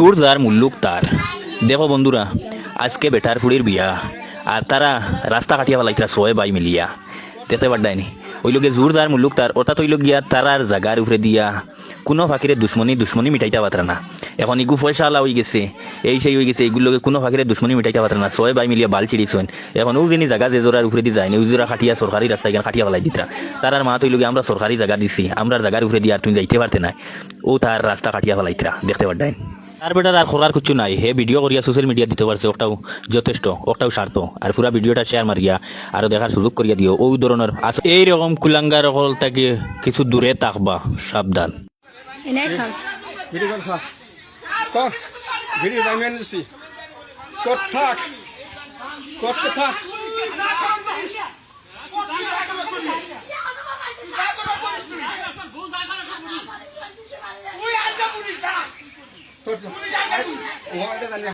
ঝুর যার মুল্লুক তার। দেখো বন্ধুরা, আজকে বেটার ফুড়ির বিয়া। আর তারা রাস্তা কাটিয়া ফেলাইতরা ছয় বাই মিলিয়া। তেতে বাড্ডায়নি ওই লোকে জোর যার মুল্লুক তার অর্থাৎ ওই লোক গিয়া তারার জাগার উপরে দিয়া কোনো ফাঁকিরে দুশ্মনী দুশ্মনী মিটাইতে পাত্রা না। এখন ইগু পয়সা আলা হয়ে গেছে, এই সেই হয়ে গেছে, এইগুলোকে কোনো ফাঁকিরে দুশ্মনী মিটাইতে পাত্রা না। ছয় বাই মিলিয়া বাল চিড়িছেন এখন ও যিনি জায়গা যে জোরার উপরে দিয়ে যায়নি ওই খাটিয়া সরকারি রাস্তা এখানে খাটিয়া ফেলাই তার আর মা তৈলকে আমরা সরকারি জায়গা দিছি, আমরা জায়গার উপরে দিয়ে আর তুমি যাইতে পারতে না ও তার রাস্তা কাটিয়া ফেলাইতরা দেখতে পারডাইন তার বেটার আর খোরার কিছু নাই। হে ভিডিও করিয়া সোশ্যাল মিডিয়া দিতে পারছে ওটাও যথেষ্ট ওটাও স্বার্থ আর পুরা ভিডিওটা শেয়ার মারিয়া আরও দেখার সুযোগ করিয়া দিও। ওই ধরনের আস- এইরকম কুলাঙ্গার হল থেকে কিছু দূরে থাকবা সাবধান এনে চাল ভিডিও কর খা। কর ভিডিও বানিয়ে নিছি কর থাক? করতে থাক? না।